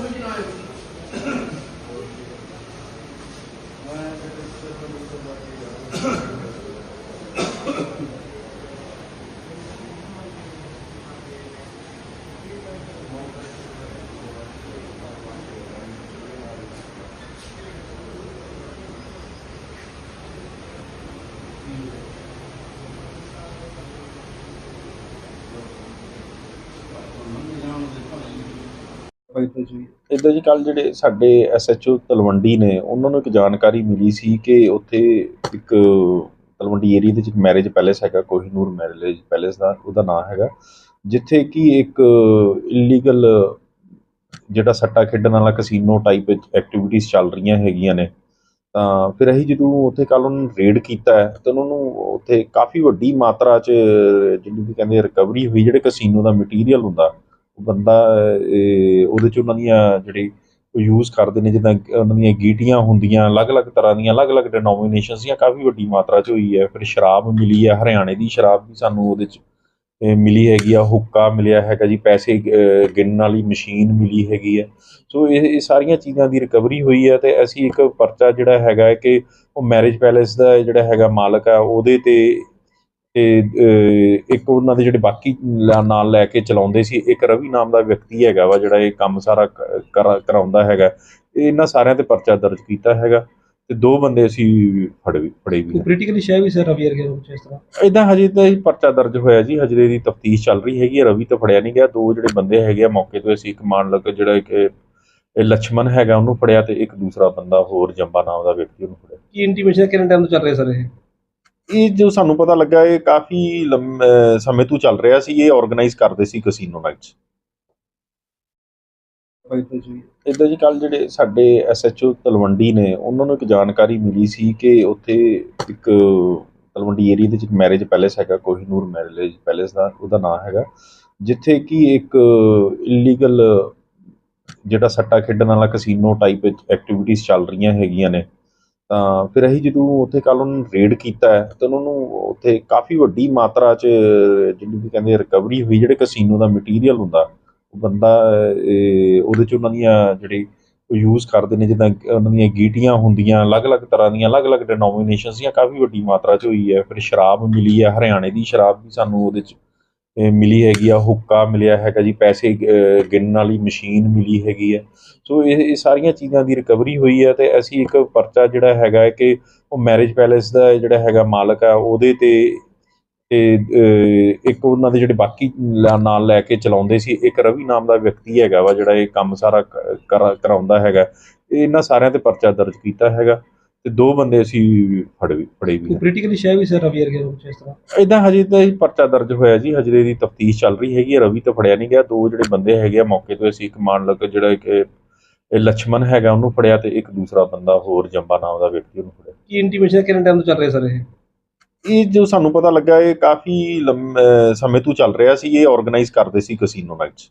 Thank you. ਫਾਇਦਾ ਜੀ। ਇਦਾਂ ਜੀ ਕੱਲ ਜਿਹੜੇ ਸਾਡੇ ਐਸਐਚਓ ਤਲਵੰਡੀ ਨੇ, ਉਹਨਾਂ ਨੂੰ ਇੱਕ ਜਾਣਕਾਰੀ ਮਿਲੀ ਸੀ ਕਿ ਉੱਥੇ ਇੱਕ ਤਲਵੰਡੀ ਏਰੀਆ ਦੇ ਵਿੱਚ ਮੈਰਿਜ ਪੈਲੇਸ ਹੈਗਾ, ਕੋਹੀਨੂਰ ਮੈਰਿਜ ਪੈਲੇਸ ਦਾ, ਉਹਦਾ ਨਾਮ ਹੈਗਾ, ਜਿੱਥੇ ਕਿ ਇੱਕ ਇਲੀਗਲ ਜਿਹੜਾ ਸੱਟਾ ਖੇਡਣ ਵਾਲਾ ਕਸੀਨੋ ਟਾਈਪ ਐਕਟੀਵਿਟੀਜ਼ ਚੱਲ ਰਹੀਆਂ ਹੈਗੀਆਂ ਨੇ। ਤਾਂ ਫਿਰ ਅਸੀਂ ਜਦੋਂ ਉੱਥੇ ਕੱਲ ਨੂੰ ਰੇਡ ਕੀਤਾ ਹੈ, ਤਾਂ ਉਹਨਾਂ ਨੂੰ ਉੱਥੇ ਕਾਫੀ ਵੱਡੀ ਮਾਤਰਾ 'ਚ ਜਿਹਨੂੰ ਕਿ ਕਹਿੰਦੇ ਰਿਕਵਰੀ ਹੋਈ, ਜਿਹੜੇ ਕਸੀਨੋ ਦਾ ਮਟੀਰੀਅਲ ਹੁੰਦਾ ਬੰਦਾ ਉਹਦੇ 'ਚ ਉਹਨਾਂ ਦੀਆਂ ਜਿਹੜੀ ਉਹ ਯੂਜ਼ ਕਰਦੇ ਨੇ, ਜਿੱਦਾਂ ਉਹਨਾਂ ਦੀਆਂ ਗੀਟੀਆਂ ਹੁੰਦੀਆਂ, ਅਲੱਗ-ਅਲੱਗ ਤਰ੍ਹਾਂ ਦੀਆਂ, ਅਲੱਗ-ਅਲੱਗ ਡਿਨੋਮੀਨੇਸ਼ਨਸ ਦੀਆਂ ਕਾਫੀ ਵੱਡੀ ਮਾਤਰਾ 'ਚ ਹੋਈ ਹੈ। ਫਿਰ ਸ਼ਰਾਬ ਮਿਲੀ ਹੈ, ਹਰਿਆਣੇ ਦੀ ਸ਼ਰਾਬ ਵੀ ਸਾਨੂੰ ਉਹਦੇ 'ਚ ਮਿਲੀ ਹੈਗੀ ਆ, ਹੁੱਕਾ ਮਿਲਿਆ ਹੈਗਾ ਜੀ, ਪੈਸੇ ਗਿਣਨ ਵਾਲੀ ਮਸ਼ੀਨ ਮਿਲੀ ਹੈਗੀ ਹੈ ਸੋ ਇਹ ਇਹ ਸਾਰੀਆਂ ਚੀਜ਼ਾਂ ਦੀ ਰਿਕਵਰੀ ਹੋਈ ਹੈ ਤੇ ਅਸੀਂ ਇੱਕ ਪਰਚਾ ਜਿਹੜਾ ਹੈਗਾ ਹੈ ਕਿ ਉਹ ਮੈਰਿਜ ਪੈਲੇਸ ਦਾ ਜਿਹੜਾ ਹੈਗਾ ਮਾਲਕ ਆ, ਉਹਦੇ ਤੇ ਤੇ ਇੱਕ ਉਹਨਾਂ ਦੇ ਜਿਹੜੇ ਬਾਕੀ ਨਾਲ ਲੈ ਕੇ ਚਲਾਉਂਦੇ ਸੀ ਇੱਕ ਰਵੀ ਨਾਮ ਦਾ ਵਿਅਕਤੀ ਹੈਗਾ ਵਾ ਜਿਹੜਾ ਇਹ ਕੰਮ ਸਾਰਾ ਕਰਾਉਂਦਾ ਹੈਗਾ। ਇਹਨਾਂ ਸਾਰਿਆਂ ਤੇ ਪਰਚਾ ਦਰਜ ਕੀਤਾ ਹੈਗਾ ਤੇ ਦੋ ਬੰਦੇ ਅਸੀਂ ਫੜ ਫੜੇ ਵੀ ਪੋਲੀਟੀਕਲੀ ਸ਼ਾਇਦ ਵੀ ਸਰ ਰਵੀ ਵਰਗੇ ਹੋ ਇਸ ਤਰ੍ਹਾਂ? ਇਦਾਂ ਹਜੇ ਤਾਂ ਇਹ ਪਰਚਾ ਦਰਜ ਹੋਇਆ ਜੀ ਹਜੇ ਦੀ ਤਫਤੀਸ਼ ਚੱਲ ਰਹੀ ਹੈਗੀ ਰਵੀ ਤਾਂ ਫੜਿਆ ਨਹੀਂ ਗਿਆ। ਦੋ ਜਿਹੜੇ ਬੰਦੇ ਹੈਗੇ ਆ ਮੌਕੇ ਤੋਂ ਅਸੀਂ ਇੱਕ ਮਾਨ ਲੱਗ ਜਿਹੜਾ ਕਿ ਲక్ష్మణ ਹੈਗਾ ਉਹਨੂੰ ਫੜਿਆ ਤੇ ਇੱਕ ਦੂਸਰਾ ਬੰਦਾ ਹੋਰ ਜੰਬਾ ਨਾਮ ਦਾ ਵਿਅਕਤੀ ਉਹਨੂੰ ਫੜਿਆ। ਕੀ ਇੰਟੀਮੇਸ਼ਨ ਕਿੰਨੇ ਟਾਈਮ ਤੋਂ ਚੱਲ ਰਿਹਾ ਸਰ ਇਹ? ਇਹ ਜੋ ਸਾਨੂੰ ਪਤਾ ਲੱਗਾ, ਇਹ ਕਾਫੀ ਲੰਮ- ਸਮੇਂ ਤੋਂ ਚੱਲ ਰਿਹਾ ਸੀ, ਇਹ ਆਰਗੇਨਾਈਜ਼ ਕਰਦੇ ਸੀ ਕਸੀਨੋ ਨਾਈਟਸ ਫਾਇਦਾ ਜੀ ਇਦਾਂ ਜੀ ਕੱਲ ਜਿਹੜੇ ਸਾਡੇ ਐਸਐਚਓ ਤਲਵੰਡੀ ਨੇ, ਉਹਨਾਂ ਨੂੰ ਇੱਕ ਜਾਣਕਾਰੀ ਮਿਲੀ ਸੀ ਕਿ ਉੱਥੇ ਇੱਕ ਤਲਵੰਡੀ ਏਰੀਆ ਦੇ ਵਿੱਚ ਮੈਰਿਜ ਪੈਲੇਸ ਹੈਗਾ, ਕੋਹੀਨੂਰ ਮੈਰਿਜ ਪੈਲੇਸ ਦਾ, ਉਹਦਾ ਨਾਮ ਹੈਗਾ, ਜਿੱਥੇ ਕਿ ਇੱਕ ਇਲੀਗਲ ਜਿਹੜਾ ਸੱਟਾ ਖੇਡਣ ਵਾਲਾ ਕਸੀਨੋ ਟਾਈਪ ਐਕਟੀਵਿਟੀਜ਼ ਚੱਲ ਰਹੀਆਂ ਹੈਗੀਆਂ ਨੇ। ਤਾਂ ਫਿਰ ਅਸੀਂ ਜਦੋਂ ਉੱਥੇ ਕੱਲ ਨੂੰ ਰੇਡ ਕੀਤਾ ਹੈ, ਤਾਂ ਉਹਨਾਂ ਨੂੰ ਉੱਥੇ ਕਾਫੀ ਵੱਡੀ ਮਾਤਰਾ 'ਚ ਜਿਹਨੂੰ ਵੀ ਕਹਿੰਦੇ ਰਿਕਵਰੀ ਹੋਈ, ਜਿਹੜੇ ਕਸੀਨੋ ਦਾ ਮਟੀਰੀਅਲ ਹੁੰਦਾ, ਉਹ ਬੰਦਾ ਉਹਦੇ 'ਚ ਉਹਨਾਂ ਦੀਆਂ ਜਿਹੜੀ ਯੂਜ਼ ਕਰਦੇ ਨੇ, ਜਿੱਦਾਂ ਉਹਨਾਂ ਦੀਆਂ ਗੀਟੀਆਂ ਹੁੰਦੀਆਂ, ਅਲੱਗ-ਅਲੱਗ ਤਰ੍ਹਾਂ ਦੀਆਂ, ਅਲੱਗ-ਅਲੱਗ ਡਿਨੋਮੀਨੇਸ਼ਨਸ ਦੀਆਂ ਕਾਫੀ ਵੱਡੀ ਮਾਤਰਾ 'ਚ ਹੋਈ ਹੈ। ਫਿਰ ਸ਼ਰਾਬ ਮਿਲੀ ਹੈ, ਹਰਿਆਣੇ ਦੀ ਸ਼ਰਾਬ ਵੀ ਸਾਨੂੰ ਉਹਦੇ 'ਚ ਮਿਲੀ ਹੈਗੀ ਆ, ਹੁੱਕਾ ਮਿਲਿਆ ਹੈਗਾ ਜੀ, ਪੈਸੇ ਗਿਣਨ ਵਾਲੀ ਮਸ਼ੀਨ ਮਿਲੀ ਹੈਗੀ ਹੈ ਸੋ ਇਹ ਇਹ ਸਾਰੀਆਂ ਚੀਜ਼ਾਂ ਦੀ ਰਿਕਵਰੀ ਹੋਈ ਹੈ ਤੇ ਅਸੀਂ ਇੱਕ ਪਰਚਾ ਜਿਹੜਾ ਹੈਗਾ ਕਿ ਉਹ ਮੈਰਿਜ ਪੈਲੇਸ ਦਾ ਜਿਹੜਾ ਹੈਗਾ ਮਾਲਕ ਆ, ਉਹਦੇ ਤੇ ਤੇ ਇੱਕ ਉਹਨਾਂ ਦੇ ਜਿਹੜੇ ਬਾਕੀ ਲਾ- ਨਾਲ ਲੈ ਕੇ ਚਲਾਉਂਦੇ ਸੀ, ਇੱਕ ਰਵੀ ਨਾਮ ਦਾ ਵਿਅਕਤੀ ਹੈਗਾ ਵਾ ਜਿਹੜਾ ਇਹ ਕੰਮ ਸਾਰਾ ਕਰਾਉਂਦਾ ਹੈਗਾ। ਇਹਨਾਂ ਸਾਰਿਆਂ ਤੇ ਪਰਚਾ ਦਰਜ ਕੀਤਾ ਹੈਗਾ। ਤੇ ਦੋ ਬੰਦੇ ਅਸੀਂ ਫੜ ਫੜੇ ਵੀ ਹੈ। ਸ਼ਾਇਦ ਵੀ ਸਰ ਅਵੇਅਰ ਗਿਆ ਕੁਝ ਇਸ ਤਰ੍ਹਾਂ? ਏਦਾਂ ਹਜੇ ਤਾਂ ਇਹ ਪਰਚਾ ਦਰਜ ਹੋਇਆ ਜੀ ਹਜੇ ਦੀ ਤਫਤੀਸ਼ ਚੱਲ ਰਹੀ ਹੈਗੀ ਰਵੀ ਤਾਂ ਫੜਿਆ ਨਹੀਂ ਗਿਆ ਦੋ ਜਿਹੜੇ ਬੰਦੇ ਹੈਗੇ ਆ ਮੌਕੇ ਤੋਂ ਅਸੀਂ ਇੱਕ ਮਾਨ ਲੱਗ ਜਿਹੜਾ ਇੱਕ ਇਹ ਇਹ ਹੈਗਾ ਉਹਨੂੰ ਫੜਿਆ ਤੇ ਇੱਕ ਦੂਸਰਾ ਬੰਦਾ ਹੋਰ ਜੰਬਾ ਨਾਮ ਦਾ ਵਿਅਕਤੀ ਉਹਨੂੰ ਫੜਿਆ। ਕੀ ਇੰਟੀਮੇਸ਼ਨ ਕਿੰਨੇ ਟਾਈਮ ਤੋਂ ਚੱਲ ਰਿਹਾ ਸਰ ਇਹ? ਇਹ ਜੋ ਸਾਨੂੰ ਪਤਾ ਲੱਗਾ ਇਹ ਕਾਫੀ ਸਮੇਂ ਤੋਂ ਚੱਲ ਰਿਹਾ ਸੀ ਇਹ ਆਰਗੇਨਾਈਜ਼ ਕਰਦੇ ਸੀ casino nights